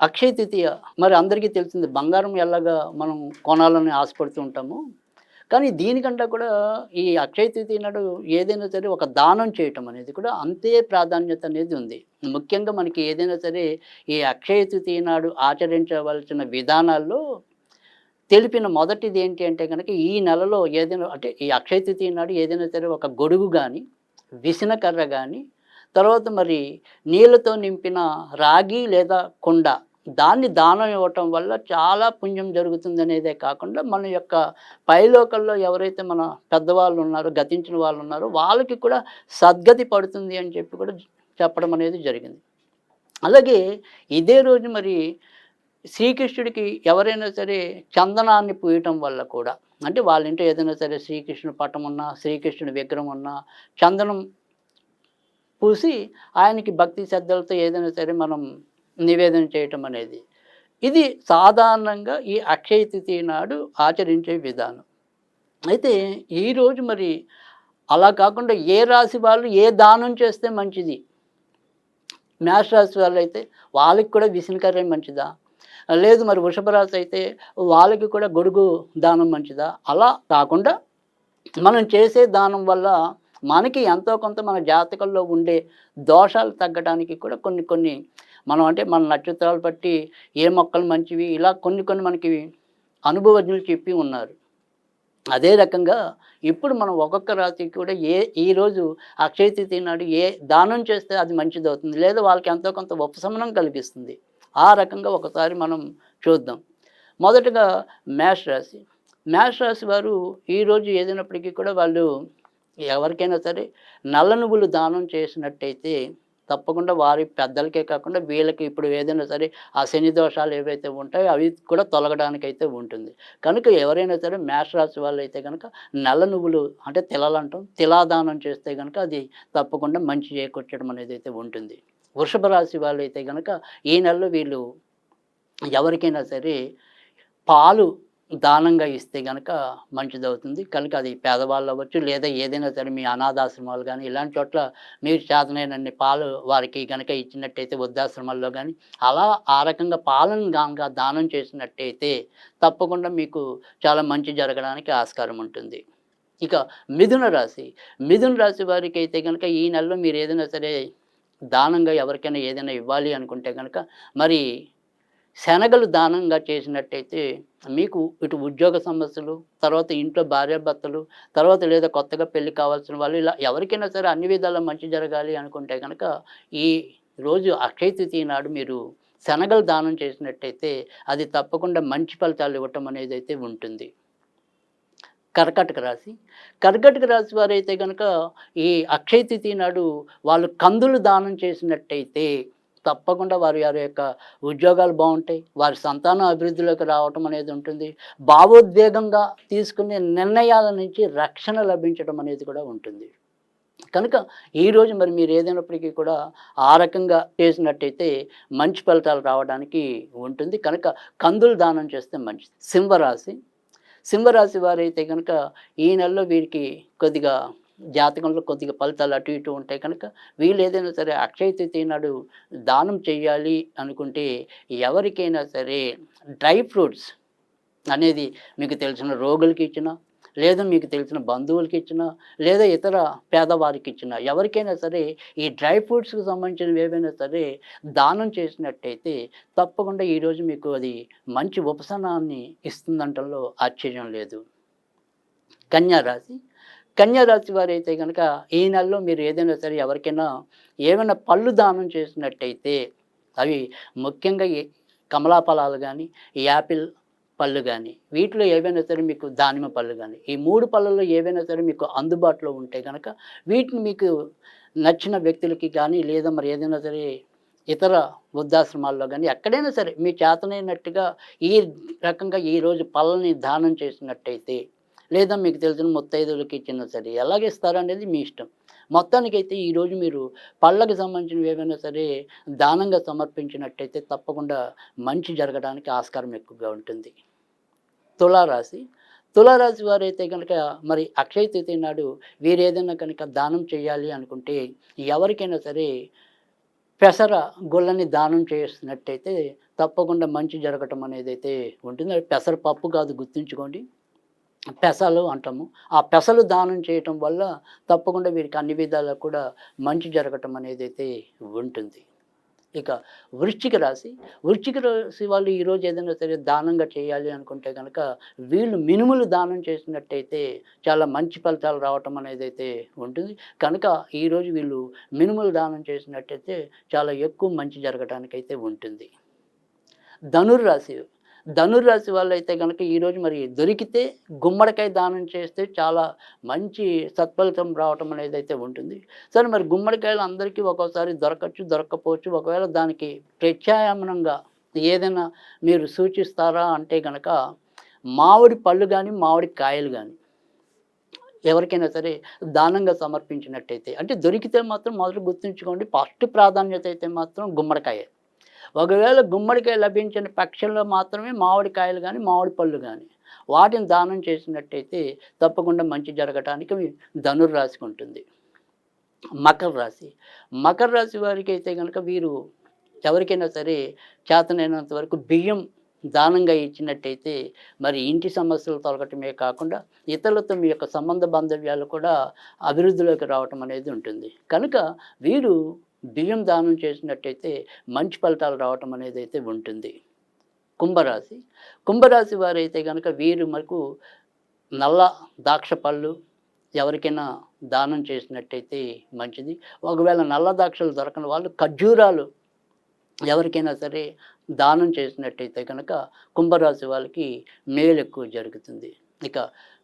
అక్షయ తృతీయ. మరి అందరికీ తెలిసింది బంగారం ఎలాగా మనం కొనాలని ఆశపడుతూ ఉంటాము. కానీ దీనికంటే కూడా ఈ అక్షయ తృతీయ నాడు ఏదైనా సరే ఒక దానం చేయటం అనేది కూడా అంతే ప్రాధాన్యత అనేది ఉంది. ముఖ్యంగా మనకి ఏదైనా సరే ఈ అక్షయ తృతీయ నాడు ఆచరించవలసిన విధానాల్లో తెలిపిన మొదటిది ఏంటి అంటే కనుక ఈ నెలలో ఏదైనా అంటే ఈ అక్షయ తృతీయ నాడు ఏదైనా సరే ఒక గొడుగు కానీ విసిన కర్ర కానీ తర్వాత మరి నీళ్ళతో నింపిన రాగి లేదా కుండ దాన్ని దానం ఇవ్వటం వల్ల చాలా పుణ్యం జరుగుతుంది అనేదే కాకుండా మన యొక్క పైలోకల్లో ఎవరైతే మన పెద్దవాళ్ళు ఉన్నారో గతించిన వాళ్ళు ఉన్నారో వాళ్ళకి కూడా సద్గతి పడుతుంది అని చెప్పి కూడా చెప్పడం అనేది జరిగింది. అలాగే ఇదే రోజు మరి శ్రీకృష్ణుడికి ఎవరైనా సరే చందనాన్ని పూయటం వల్ల కూడా అంటే వాళ్ళ ఇంట్లో ఏదైనా సరే శ్రీకృష్ణుడు పటం ఉన్నా శ్రీకృష్ణుడి విగ్రహం ఉన్నా చందనం పూసి ఆయనకి భక్తి శ్రద్ధలతో ఏదైనా సరే మనం నివేదన చేయటం అనేది. ఇది సాధారణంగా ఈ అక్షయ తిథి నాడు ఆచరించే విధానం. అయితే ఈరోజు మరి అలా కాకుండా ఏ రాశి వాళ్ళు ఏ దానం చేస్తే మంచిది? మేష రాశి వాళ్ళు అయితే వాళ్ళకి కూడా విసినకర్రే మంచిదా? లేదు మరి వృషభ రాశి అయితే వాళ్ళకి కూడా గొడుగు దానం మంచిదా? అలా కాకుండా మనం చేసే దానం వల్ల మనకి ఎంతో కొంత మన జాతకంలో ఉండే దోషాలు తగ్గడానికి కూడా కొన్ని కొన్ని మనం అంటే మన నక్షత్రాలు బట్టి ఏ మొక్కలు మంచివి ఇలా కొన్ని కొన్ని మనకి అనుభవజ్ఞులు చెప్పి ఉన్నారు. అదే రకంగా ఇప్పుడు మనం ఒక్కొక్క రాశికి కూడా ఏ ఈరోజు అక్షయ తిథి నాడు ఏ దానం చేస్తే అది మంచిది అవుతుంది లేదా వాళ్ళకి ఎంతో కొంత ఉపశమనం కలిగిస్తుంది. ఆ రకంగా ఒకసారి మనం చూద్దాం. మొదటగా మేష రాశి మేష రాశి వారు ఈరోజు ఏదైనప్పటికీ కూడా వాళ్ళు ఎవరికైనా సరే నల్ల నువ్వులు దానం చేసినట్టయితే తప్పకుండా వారి పెద్దలకే కాకుండా వీళ్ళకి ఇప్పుడు ఏదైనా సరే ఆ శని దోషాలు ఏవైతే ఉంటాయో అవి కూడా తొలగడానికి అయితే ఉంటుంది. కనుక ఎవరైనా సరే మేషరాశి వాళ్ళు అయితే కనుక నల్ల నువ్వులు అంటే తిలలంటాం తిలాదానం చేస్తే కనుక అది తప్పకుండా మంచి చేకూర్చడం అనేది అయితే ఉంటుంది. వృషభ రాశి వాళ్ళు అయితే కనుక ఈ నెలలో వీళ్ళు ఎవరికైనా సరే పాలు దానంగా ఇస్తే కనుక మంచిదవుతుంది. కనుక అది పేదవాళ్ళు అవ్వచ్చు లేదా ఏదైనా సరే మీ అనాథాశ్రమాలు కానీ ఇలాంటి చోట్ల మీరు చేతనైనన్ని పాలు వారికి కనుక ఇచ్చినట్టయితే వృద్ధాశ్రమాల్లో కానీ అలా ఆ రకంగా పాలను కనుక దానం చేసినట్టయితే తప్పకుండా మీకు చాలా మంచి జరగడానికి ఆస్కారం ఉంటుంది. ఇక మిథున రాశి మిథున రాశి వారికి అయితే కనుక ఈ నెలలో మీరు ఏదైనా సరే దానంగా ఎవరికైనా ఏదైనా ఇవ్వాలి అనుకుంటే కనుక మరి శనగలు దానంగా చేసినట్టయితే మీకు ఇటు ఉద్యోగ సమస్యలు తర్వాత ఇంట్లో భార్యాభర్తలు తర్వాత లేదా కొత్తగా పెళ్ళి కావాల్సిన వాళ్ళు ఇలా ఎవరికైనా సరే అన్ని విధాలా మంచి జరగాలి అనుకుంటే కనుక ఈ రోజు అక్షయ తృతీయ నాడు మీరు శనగలు దానం చేసినట్టయితే అది తప్పకుండా మంచి ఫలితాలు ఇవ్వటం అనేది అయితే ఉంటుంది. కర్కటక రాశి. కర్కటక రాశి వారైతే కనుక ఈ అక్షయ తిథి నాడు వాళ్ళు కందులు దానం చేసినట్టయితే తప్పకుండా వారి వారి యొక్క ఉద్యోగాలు బాగుంటాయి. వారి సంతానం అభివృద్ధిలోకి రావటం అనేది ఉంటుంది. భావోద్వేగంగా తీసుకునే నిర్ణయాల నుంచి రక్షణ లభించడం అనేది కూడా ఉంటుంది. కనుక ఈరోజు మరి మీరు ఏదైనప్పటికీ కూడా ఆ రకంగా చేసినట్టయితే మంచి ఫలితాలు రావడానికి ఉంటుంది. కనుక కందులు దానం చేస్తే మంచిది. సింహరాశి. సింహరాశి వారైతే కనుక ఈ నెలలో వీరికి కొద్దిగా జాతకంలో కొద్దిగా ఫలితాలు అటు ఇటు ఉంటాయి. కనుక వీళ్ళు ఏదైనా సరే అక్షయ తృతీయ నాడు దానం చేయాలి అనుకుంటే ఎవరికైనా సరే డ్రై ఫ్రూట్స్ అనేది మీకు తెలిసిన రోగులకి ఇచ్చిన లేదా మీకు తెలిసిన బంధువులకి ఇచ్చిన లేదా ఇతర పేదవారికి ఇచ్చిన ఎవరికైనా సరే ఈ డ్రై ఫ్రూట్స్కి సంబంధించినవి ఏవైనా సరే దానం చేసినట్టయితే తప్పకుండా ఈరోజు మీకు అది మంచి ఉపశమనాన్ని ఇస్తుందంటంలో ఆశ్చర్యం లేదు. కన్యా రాశి కన్యారాశి వారైతే కనుక ఈ నెలలో మీరు ఏదైనా సరే ఎవరికైనా ఏమైనా పళ్ళు దానం చేసినట్టయితే అవి ముఖ్యంగా ఈ కమలా ఫలాలు కానీ యాపిల్ పళ్ళు కానీ వీటిలో ఏవైనా సరే మీకు దానిమ్మ పళ్ళు కానీ ఈ మూడు పళ్ళల్లో ఏవైనా సరే మీకు అందుబాటులో ఉంటే కనుక వీటిని మీకు నచ్చిన వ్యక్తులకి కానీ లేదా మరి ఏదైనా సరే ఇతర వృద్ధాశ్రమాల్లో కానీ ఎక్కడైనా సరే మీ చేతనైనట్టుగా ఈ రకంగా ఈరోజు పళ్ళని దానం చేసినట్టయితే లేదా మీకు తెలిసిన ముత్తైదులకి ఇచ్చినా సరే ఎలాగ ఇస్తారనేది మీ ఇష్టం. మొత్తానికైతే ఈరోజు మీరు పళ్ళకు సంబంధించినవి ఏమైనా సరే దానంగా సమర్పించినట్టయితే తప్పకుండా మంచి జరగడానికి ఆస్కారం ఎక్కువగా ఉంటుంది. తులారాశి. తులారాశి వారైతే కనుక మరి అక్షయ తృతీయ నాడు వీరేదైనా కనుక దానం చేయాలి అనుకుంటే ఎవరికైనా సరే పెసర గుళ్ళని దానం చేస్తున్నట్టయితే తప్పకుండా మంచి జరగటం అనేది అయితే ఉంటుంది. పెసర పప్పు కాదు గుర్తుంచుకోండి. పెసలు అంటాము. ఆ పెసలు దానం చేయటం వల్ల తప్పకుండా వీరికి అన్ని విధాలా కూడా మంచి జరగటం అనేది అయితే ఉంటుంది. ఇక వృశ్చిక రాశి వృశ్చిక రాశి వాళ్ళు ఈరోజు ఏదైనా సరే దానంగా చేయాలి అనుకుంటే కనుక వీళ్ళు మినుములు దానం చేసినట్టయితే చాలా మంచి ఫలితాలు రావటం అనేది అయితే ఉంటుంది. కనుక ఈరోజు వీళ్ళు మినుములు దానం చేసినట్టయితే చాలా ఎక్కువ మంచి జరగటానికి ఉంటుంది. ధనుర్రాశి ధనుర్రాశి వాళ్ళు అయితే కనుక ఈరోజు మరి దొరికితే గుమ్మడికాయ దానం చేస్తే చాలా మంచి సత్ఫలితం రావటం అనేది అయితే ఉంటుంది. సరే మరి గుమ్మడికాయలు అందరికీ ఒక్కోసారి దొరకచ్చు దొరకపోవచ్చు ఒకవేళ దానికి ప్రత్యామ్నాయంగా ఏదైనా మీరు సూచిస్తారా అంటే కనుక మామిడి పళ్ళు కానీ మామిడి కాయలు కానీ ఎవరికైనా సరే దానంగా సమర్పించినట్టయితే అంటే దొరికితే మాత్రం మొదలు గుర్తుంచుకోండి. ఫస్ట్ ప్రాధాన్యత అయితే మాత్రం గుమ్మడికాయ. ఒకవేళ గుమ్మడికాయ లభించిన పక్షంలో మాత్రమే మామిడికాయలు కానీ మామిడి పళ్ళు కానీ వాటిని దానం చేసినట్టయితే తప్పకుండా మంచి జరగటానికి ధనుర్రాశికి ఉంటుంది. మకర రాశి. మకర రాశి వారికి అయితే కనుక వీరు ఎవరికైనా సరే చేతనైనంత వరకు బియ్యం దానంగా ఇచ్చినట్టయితే మరి ఇంటి సమస్యలు తొలగటమే కాకుండా ఇతరులతో మీ యొక్క సంబంధ బాంధవ్యాలు కూడా అభివృద్ధిలోకి రావటం అనేది ఉంటుంది. కనుక వీరు బియ్యం దానం చేసినట్టయితే మంచి ఫలితాలు రావటం అనేది అయితే ఉంటుంది. కుంభరాశి. కుంభరాశి వారైతే కనుక వీరు మనకు నల్ల ద్రాక్ష పళ్ళు ఎవరికైనా దానం చేసినట్టయితే మంచిది. ఒకవేళ నల్ల ద్రాక్షలు దొరకని వాళ్ళు ఖర్జూరాలు ఎవరికైనా సరే దానం చేసినట్టయితే కనుక కుంభరాశి వాళ్ళకి మేలు ఎక్కువ జరుగుతుంది. ఇక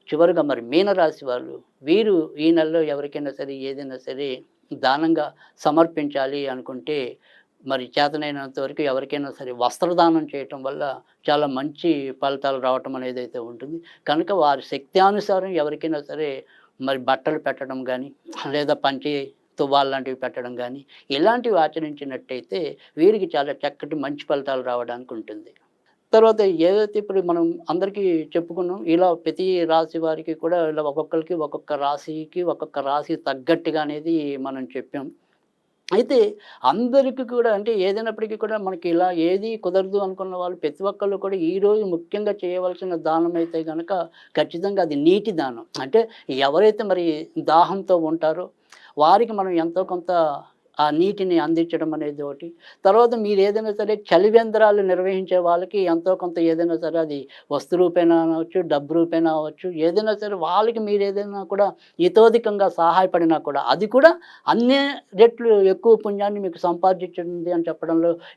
చివరిగా మరి మీనరాశి వాళ్ళు వీరు ఈ నెలలో ఎవరికైనా సరే ఏదైనా సరే దానంగా సమర్పించాలి అనుకుంటే మరి చేతనైనంత వరకు ఎవరికైనా సరే వస్త్రదానం చేయటం వల్ల చాలా మంచి ఫలితాలు రావటం అనేది అయితే ఉంటుంది. కనుక వారి శక్త్యానుసారం ఎవరికైనా సరే మరి బట్టలు పెట్టడం కానీ లేదా పంచి తువ్వాలు లాంటివి పెట్టడం కానీ ఇలాంటివి ఆచరించినట్టయితే వీరికి చాలా చక్కటి మంచి ఫలితాలు రావడానికి ఉంటుంది. తర్వాత ఏదైతే ఇప్పుడు మనం అందరికీ చెప్పుకున్నాం ఇలా ప్రతి రాశి వారికి కూడా ఇలా ఒక్కొక్కరికి ఒక్కొక్క రాశికి ఒక్కొక్క రాశి తగ్గట్టుగా అనేది మనం చెప్పాం. అయితే అందరికీ కూడా అంటే ఏదైనప్పటికీ కూడా మనకి ఇలా ఏది కుదరదు అనుకున్న వాళ్ళు ప్రతి ఒక్కళ్ళు కూడా ఈరోజు ముఖ్యంగా చేయవలసిన దానం అయితే కనుక ఖచ్చితంగా అది నీటి దానం. అంటే ఎవరైతే మరి దాహంతో ఉంటారో వారికి మనం ఎంతో కొంత ఆ నీటిని అందించడం అనేది ఒకటి. తర్వాత మీరు ఏదైనా సరే చలివేంద్రాలు నిర్వహించే వాళ్ళకి ఎంతో కొంత ఏదైనా సరే అది వస్తు రూపేణ అవ్వచ్చు డబ్బు రూపేణ అవ్వచ్చు. ఏదైనా సరే వాళ్ళకి మీరు ఏదైనా కూడా ఇతోధికంగా సహాయపడినా కూడా అది కూడా అన్ని రెట్లు ఎక్కువ పుణ్యాన్ని మీకు సంపాదించింది అని చెప్పడంలో